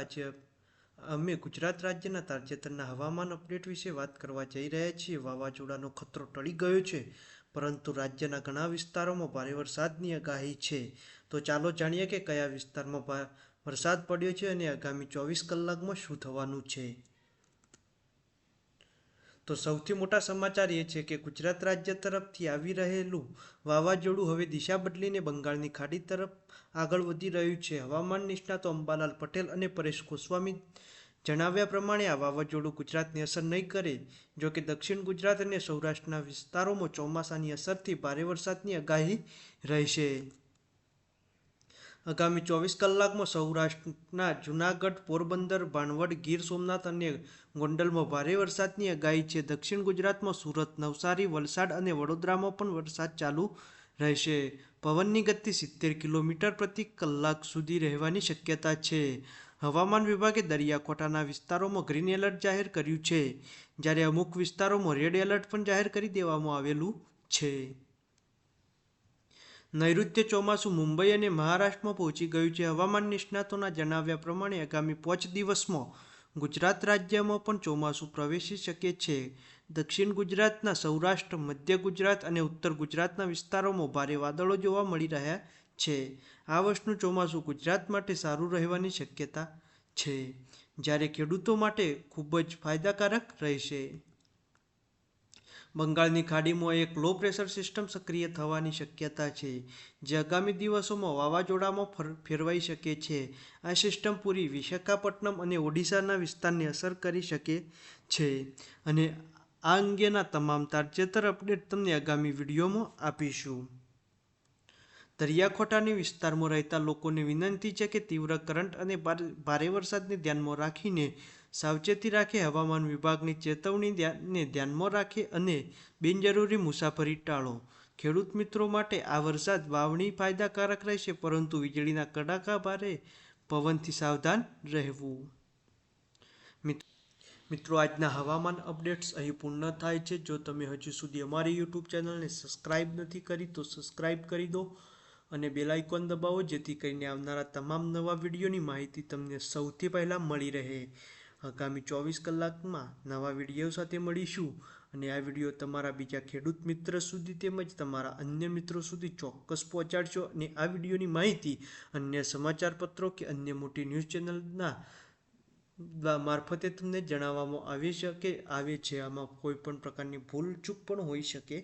આજે અમે ગુજરાત રાજ્યના તાજેતરના હવામાન અપડેટ વિશે વાત કરવા જઈ રહ્યા છીએ. વાવાઝોડાનો ખતરો ટળી ગયો છે, પરંતુ રાજ્યના ઘણા વિસ્તારોમાં ભારે વરસાદની આગાહી છે. તો ચાલો જાણીએ કે કયા વિસ્તારમાં વરસાદ પડ્યો છે અને આગામી ચોવીસ કલાકમાં શું થવાનું છે. તો સૌથી મોટા સમાચાર એ છે કે ગુજરાત રાજ્ય તરફથી આવી રહેલું વાવાઝોડું હવે દિશા બદલીને બંગાળની ખાડી તરફ આગળ વધી રહ્યું છે. હવામાન નિષ્ણાતો અંબાલાલ પટેલ અને પરેશ ગોસ્વામી જણાવ્યા પ્રમાણે આ વાવાઝોડું ગુજરાતને અસર નહીં કરે જો કે દક્ષિણ ગુજરાત અને સૌરાષ્ટ્રના વિસ્તારોમાં ચોમાસાની અસરથી ભારે વરસાદની આગાહી રહેશે. આગામી ચોવીસ કલાકમાં સૌરાષ્ટ્રના જૂનાગઢ, પોરબંદર, ભાણવડ, ગીર સોમનાથ અને ગોંડલમાં ભારે વરસાદની આગાહી છે. દક્ષિણ ગુજરાતમાં સુરત, નવસારી, વલસાડ અને વડોદરામાં પણ વરસાદ ચાલુ રહેશે. પવનની ગતિ સિત્તેર કિલોમીટર પ્રતિ કલાક સુધી રહેવાની શક્યતા છે. હવામાન વિભાગે દરિયાકાંઠાના વિસ્તારોમાં ગ્રીન એલર્ટ જાહેર કર્યું છે. જ્યારે અમુક વિસ્તારોમાં રેડ એલર્ટ પણ જાહેર કરી દેવામાં આવેલું છે. નૈઋત્ય ચોમાસું મુંબઈ અને મહારાષ્ટ્રમાં પહોંચી ગયું છે. હવામાન નિષ્ણાતોના જણાવ્યા પ્રમાણે આગામી પાંચ દિવસમાં ગુજરાત રાજ્યમાં પણ ચોમાસું પ્રવેશી શકે છે. દક્ષિણ ગુજરાતના સૌરાષ્ટ્ર, મધ્ય ગુજરાત અને ઉત્તર ગુજરાતના વિસ્તારોમાં ભારે વાદળો જોવા મળી રહ્યા છે. આ વર્ષનું ચોમાસું ગુજરાત માટે સારું રહેવાની શક્યતા છે. જ્યારે ખેડૂતો માટે ખૂબ જ ફાયદાકારક રહેશે. બંગાળની ખાડીમાં એક લો પ્રેશર સિસ્ટમ સક્રિય થવાની શક્યતા છે, જે આગામી દિવસોમાં વાવાઝોડામાં ફર- ફેરવાઈ શકે છે. આ સિસ્ટમ પૂરી વિશાખાપટ્ટનમ અને ઓડિશાના વિસ્તારને અસર કરી શકે છે અને આ અંગેના તમામ તાજેતર અપડેટ તમને આગામી વિડીયોમાં આપીશું. દરિયાકાંઠાની વિસ્તારમાં રહેતા લોકોને વિનંતી છે કે તીવ્ર કરંટ અને ભારે- વરસાદને ધ્યાનમાં રાખીને સાવચેતી રાખે હવામાન વિભાગની ચેતવણીને ધ્યાનમાં રાખે અને બિનજરૂરી મુસાફરી ટાળો. ખેડૂત મિત્રો માટે આ વરસાદ વાવણી ફાયદાકારક રહેશે, પરંતુ વીજળીના કડાકા ભારે પવનથી સાવધાન રહેવું. મિત્રો, આજના હવામાન અપડેટ્સ અહીં પૂર્ણ થાય છે. જો તમે હજુ સુધી અમારી યુટ્યુબ ચેનલને સબસ્ક્રાઇબ નથી કરી, તો સબસ્ક્રાઇબ કરી દો. અને બેલ આઇકોન દબાવો, જેથી કરીને આવનારા તમામ નવા વિડીયોની માહિતી તમને સૌથી પહેલાં મળી રહે. આગામી ચોવીસ કલાકમાં નવા વીડિયો સાથે મળીશું અને આ વીડિયો તમારા બીજા ખેડૂત મિત્ર સુધી તેમજ તમારા અન્ય મિત્રો સુધી ચોક્કસ પહોંચાડશો અને આ વિડીયોની માહિતી અન્ય સમાચાર પત્રો કે અન્ય મોટી ન્યૂઝ ચેનલના મારફતે તમને જણાવવામાં આવી શકે, આવે છે. આમાં કોઈ પણ પ્રકારની ભૂલ ચૂક પણ હોઈ શકે.